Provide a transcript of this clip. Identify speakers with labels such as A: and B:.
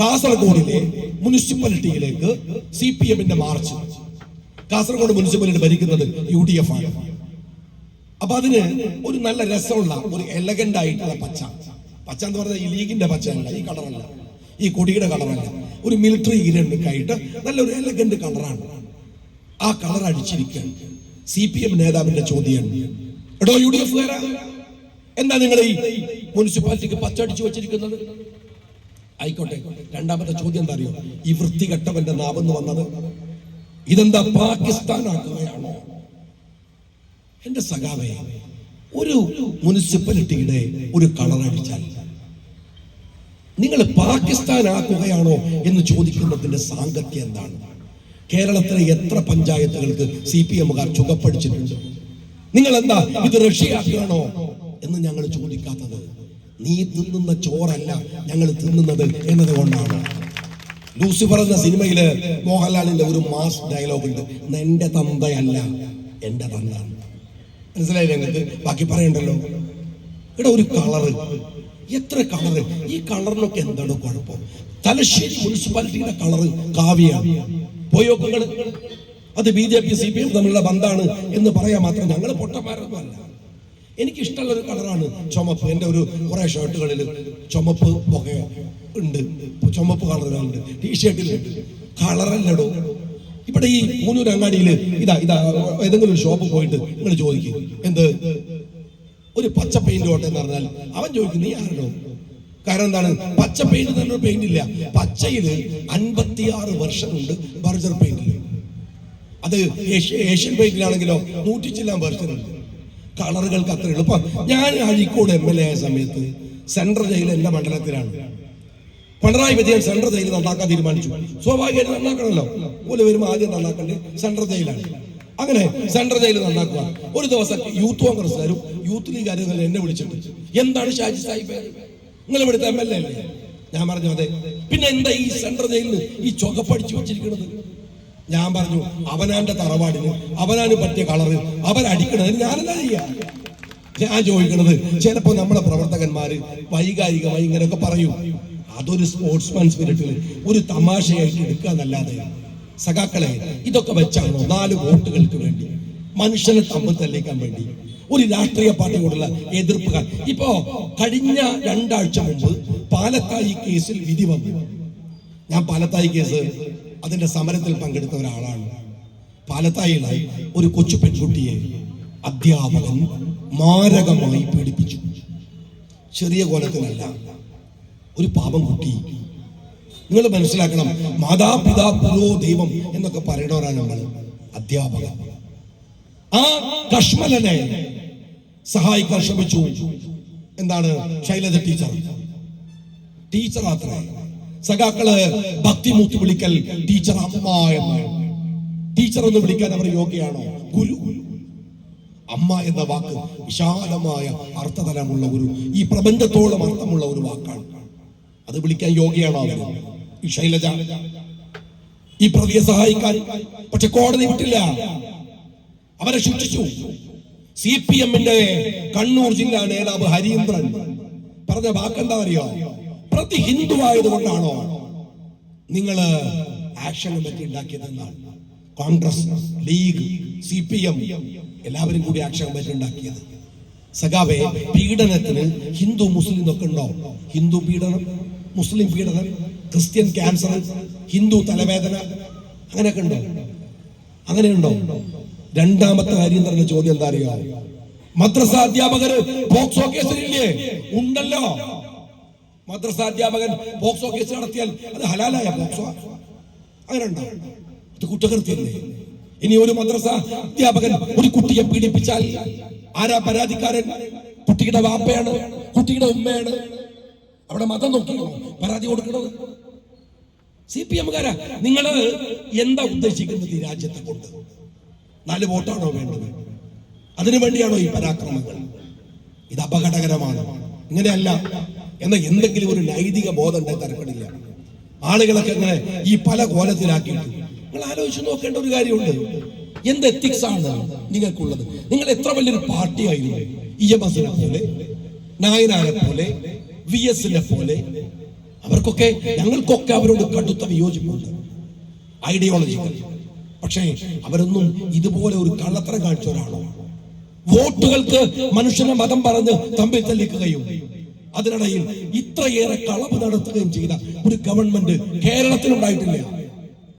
A: കാസർഗോഡിലെ മുനിസിപ്പാലിറ്റിയിലേക്ക് C P എമ്മിന്റെ march. Kasaragod municipality ഭരിക്കുന്നത് യു ഡി എഫ് ആണ്. അപ്പൊ അതിന് ഒരു നല്ല രസമുള്ള ഒരു എലഗന്റ് ആയിട്ടുള്ള പച്ച. പച്ച എന്ന് പറഞ്ഞാൽ ഈ ലീഗിന്റെ പച്ചയല്ല ഈ കളറല്ല ഈ കൊടിയുടെ കളറല്ല ഒരു മിലിറ്ററി ഗ്രീനൊക്കെ ആയിട്ട് നല്ലൊരു എലഗന്റ് കളറാണ് ആ കളർ അടിച്ചിരിക്കുകയാണ് സി പി എം നേതാവിന്റെ ചോദ്യം. എടോ യു ഡി എഫ് എന്താ നിങ്ങൾ ഈ മുനിസിപ്പാലിറ്റിക്ക് പച്ച അടിച്ചു വെച്ചിരിക്കുന്നത്? ആയിക്കോട്ടെ രണ്ടാമത്തെ ചോദ്യം എന്താ അറിയോ? ഈ വൃത്തികെട്ടവന്റെ നാവെന്ന് വന്നത് ഇതെന്താ പാകിസ്ഥാൻ ആക്കുകയാണോ എന്റെ സഖാവേ ഒരു മുനിസിപ്പാലിറ്റിയുടെ ഒരു കളർ അടിച്ചാൽ നിങ്ങൾ പാകിസ്ഥാൻ ആക്കുകയാണോ എന്ന് ചോദിക്കുന്നതിന്റെ സാങ്കത്യം എന്താണ്? കേരളത്തിലെ എത്ര പഞ്ചായത്തുകൾക്ക് സി പി എമ്മുകാർ ചുകപ്പടിച്ചിട്ടുണ്ട്? നിങ്ങൾ എന്താ ഇത് റഷ്യയാക്കുകയാണോ എന്ന് ഞങ്ങൾ ചോദിക്കാത്തത് നീ തിന്നുന്ന ചോറല്ല ഞങ്ങൾ തിന്നുന്നത് എന്നതുകൊണ്ടാണ് ലൂസിഫർ എന്ന സിനിമയിൽ മോഹൻലാലിന്റെ ഒരു മാസ് ഡയലോഗ് ഉണ്ട്. എന്റെ തന്തയല്ല എന്റെ തന്ത. മനസ്സിലായില്ലേ നിങ്ങൾക്ക്? ബാക്കി പറയണ്ടല്ലോ. ഇവിടെ ഒരു കളറ്. എത്ര കളറ്? ഈ കളറിനൊക്കെ എന്താണ് കുഴപ്പം? തലശ്ശേരി മുനിസിപ്പാലിറ്റിയുടെ കളറ് കാവ്യാണ്. പോയോ അത് B J P C P M തമ്മിലുള്ള ബന്ധാണ് എന്ന് പറയാൻ മാത്രം ഞങ്ങൾ പൊട്ടന്മാരൊന്നും എനിക്ക് ഒരു കളറാണ് ചുമപ്പ്. എന്റെ ഒരു കുറെ ഷർട്ടുകളിൽ ചുമപ്പ് പുകയോ ഉണ്ട്. ചുമപ്പ് കളറുകളുണ്ട് ടീഷർട്ടിൽ കളറല്ലടോ. ഇവിടെ ഈ മൂന്നൂർ അങ്ങാടിയിൽ ഇതാ ഇതാ ഏതെങ്കിലും ഒരു ഷോപ്പ് പോയിട്ട് നിങ്ങൾ ചോദിക്കും. എന്ത്? ഒരു പച്ച പെയിന്റ് ഓട്ടെ എന്ന് പറഞ്ഞാൽ അവൻ ചോദിക്കും നീ ആരണോ കാരണം എന്താണ്? പച്ച പെയിന്റ് തന്നെ പെയിന്റ് ഇല്ല. പച്ചയിൽ അൻപത്തിയാറ് വർഷമുണ്ട് ബർജർ പെയിന്റിൽ അത് ഏഷ്യൻ പെയിന്റിലാണെങ്കിലോ നൂറ്റി ചില്ലാൻ വെർഷൻ ഉണ്ട് കളറുകൾക്ക് അത്ര എളുപ്പം ഞാൻ അഴീക്കോട് എം എൽ എ ആയ സമയത്ത് സെൻട്രൽ ജയിൽ എന്റെ മണ്ഡലത്തിലാണ്. പിണറായി വിജയൻ സെൻട്രൽ ജയിൽ നന്നാക്കാൻ തീരുമാനിച്ചു. സ്വാഭാവികമായിട്ട് നന്നാക്കണമല്ലോ. പോലെ വരുമ്പോൾ ആദ്യം നന്നാക്കേണ്ടത് സെൻട്രൽ ജയിലാണ്. അങ്ങനെ സെൻട്രൽ ജയിൽ നന്നാക്കുക. ഒരു ദിവസം യൂത്ത് കോൺഗ്രസ്സുകാരും യൂത്ത് ലീഗുകാരും എന്നെ വിളിച്ചിട്ട് എന്താണ് ഷാജി സാഹിബ്? നിങ്ങൾ ഇവിടുത്തെ എം എൽ എ അല്ലേ? ഞാൻ പറഞ്ഞു അതെ. പിന്നെ എന്താ ഈ സെൻട്രൽ ജയിലിൽ ഈ ചൊകപ്പടിച്ചു വെച്ചിരിക്കുന്നത് ഞാൻ പറഞ്ഞു അവനാന്റെ തറവാടിന് അവനാണ് പറ്റിയ കളറ് അവരടിക്കണത് ഞാനെന്താ ചെയ്യാ? ഞാൻ ചോദിക്കണത് ചിലപ്പോ നമ്മുടെ പ്രവർത്തകന്മാര് വൈകാരികമായി ഇങ്ങനെയൊക്കെ പറയും. അതൊരു സ്പോർട്സ്മാൻ സ്പിരിറ്റിൽ ഒരു തമാശയായിട്ട് എടുക്കുക എന്നല്ലാതെ. സഖാക്കളെ ഇതൊക്കെ വെച്ചാണോ നാല് വോട്ടുകൾക്ക് വേണ്ടി മനുഷ്യനെ തമ്മിൽ തല്ലിക്കാൻ വേണ്ടി ഒരു രാഷ്ട്രീയ പാർട്ടിയോടുള്ള എതിർപ്പുകൾ? ഇപ്പോ കഴിഞ്ഞ രണ്ടാഴ്ച മുമ്പ് പാലത്തായി കേസിൽ വിധി വന്നു. ഞാൻ പാലത്തായി കേസ് അതിന്റെ സമരത്തിൽ പങ്കെടുത്ത ഒരാളാണ്. പാലത്തായിലായി ഒരു കൊച്ചു പെൺകുട്ടിയെ അധ്യാപകൻ മാരകമായി പീഡിപ്പിച്ചു. ചെറിയ കോലത്തിലല്ല ഒരു പാപം കുട്ടി. നിങ്ങൾ മനസ്സിലാക്കണം മാതാപിതാ പുരോ ദൈവം എന്നൊക്കെ പറയണവരാണ് നമ്മൾ അധ്യാപകൻ. ആ കഷ്മലനെ സഹായിക്കാൻ ശ്രമിച്ചു. എന്താണ്? ശൈലജ ടീച്ചർ. ടീച്ചർ അത്ര സഖാക്കൾ ഭക്തിമുത്ത് വിളിക്കൽ ടീച്ചർ അമ്മ എന്ന്. ടീച്ചർ എന്ന് വിളിക്കാൻ അവർ യോഗ്യയാണോ? ഗുരു. അമ്മ എന്ന വാക്ക് വിശാലമായ അർത്ഥതലമുള്ള ഒരു ഈ പ്രപഞ്ചത്തോളം അർത്ഥമുള്ള ഒരു വാക്കാണ്. അത് വിളിക്കാൻ യോഗ്യയാണോ അവർ ഈ ശൈലജ. ഈ പ്രതിയെ സഹായിക്കാൻ. പക്ഷെ കോടതി വിട്ടില്ല. അവരെ ശിക്ഷിച്ചു. സി പി എമ്മിന്റെ കണ്ണൂർ ജില്ലാ നേതാവ് ഹരീന്ദ്രൻ. പറഞ്ഞ വാക്കെന്താ അറിയോ? പ്രതി ഹിന്ദു ആയതുകൊണ്ടാണോ നിങ്ങൾ action committee ഉണ്ടാക്കിയതെന്നാണ്? Congress league C P M എല്ലാവരും കൂടി ആക്ഷൻ കമ്മിറ്റി ഉണ്ടാക്കിയത്. സഖാവെ പീഡനത്തിന് ഹിന്ദു മുസ്ലിം ഒക്കെ ഉണ്ടോ? ഹിന്ദു പീഡനം മുസ്ലിം പീഡനം ക്രിസ്ത്യൻ ക്യാൻസർ ഹിന്ദു തലവേദന അങ്ങനെയൊക്കെ ഉണ്ടോ? അങ്ങനെയുണ്ടോ? രണ്ടാമത്തെ കാര്യം തന്നെ ചോദ്യം എന്താ അറിയോ? മദ്രസ അധ്യാപകര് ബോക്സോ കേസിലില്ലേ? ഉണ്ടല്ലോ. മദ്രസ അധ്യാപകൻ ബോക്സോ കേസ് നടത്തിയാൽ അത് ഹലാലായ ബോക്സോ അങ്ങനെ അത് കുറ്റകൃത്യല്ലേ? ഇനി ഒരു മദ്രസ അധ്യാപകൻ ഒരു കുട്ടിയെ പീഡിപ്പിച്ചാൽ ആരാ പരാതിക്കാരൻ? കുട്ടിയുടെ വാപ്പയാണ് കുട്ടിയുടെ ഉമ്മയാണ്. അവിടെ മതം നോക്കിയോ? പരാതി കൊടുക്കണത്? സി പി എംകാരാ നിങ്ങൾ എന്താ ഉദ്ദേശിക്കുന്നത് ഈ രാജ്യത്തെ കൊണ്ട്? നാല് വോട്ടാണോ വേണ്ടത്? അതിനു വേണ്ടിയാണോ ഈ പരാക്രമങ്ങൾ? ഇത് അപകടകരമാണ്. ഇങ്ങനെയല്ല എന്ന എന്തെങ്കിലും ഒരു നൈതിക ബോധം ഉണ്ടായി തരപ്പെടില്ല ആളുകളൊക്കെ ഇങ്ങനെ ഈ പല കോലത്തിലാക്കിയിട്ട് നിങ്ങൾ ആലോചിച്ച് നോക്കേണ്ട ഒരു കാര്യമുണ്ട്. എന്ത് എത്തിക്സ് ആണ് നിങ്ങൾക്കുള്ളത്? നിങ്ങൾ എത്ര വലിയൊരു പാർട്ടിയായിരുന്നു? ഇ എം എസിനെ പോലെ നായനാരെ പോലെ വി എസിനെ പോലെ. അവർക്കൊക്കെ ഞങ്ങൾക്കൊക്കെ അവരോട് കടുത്ത വിയോജിപ്പുണ്ട്. ഐഡിയോളജി പക്ഷേ അവരൊന്നും ഇതുപോലെ ഒരു കള്ളത്തരം കാണിച്ചവരാണോ വോട്ടുകൾക്ക് മനുഷ്യനെ മതം പറഞ്ഞ് തമ്മിൽ തല്ലിക്കുകയും അതിനിടയിൽ ഇത്രയേറെ കളവ് നടത്തുകയും ചെയ്ത ഒരു ഗവൺമെന്റ് കേരളത്തിൽ ഉണ്ടായിട്ടില്ല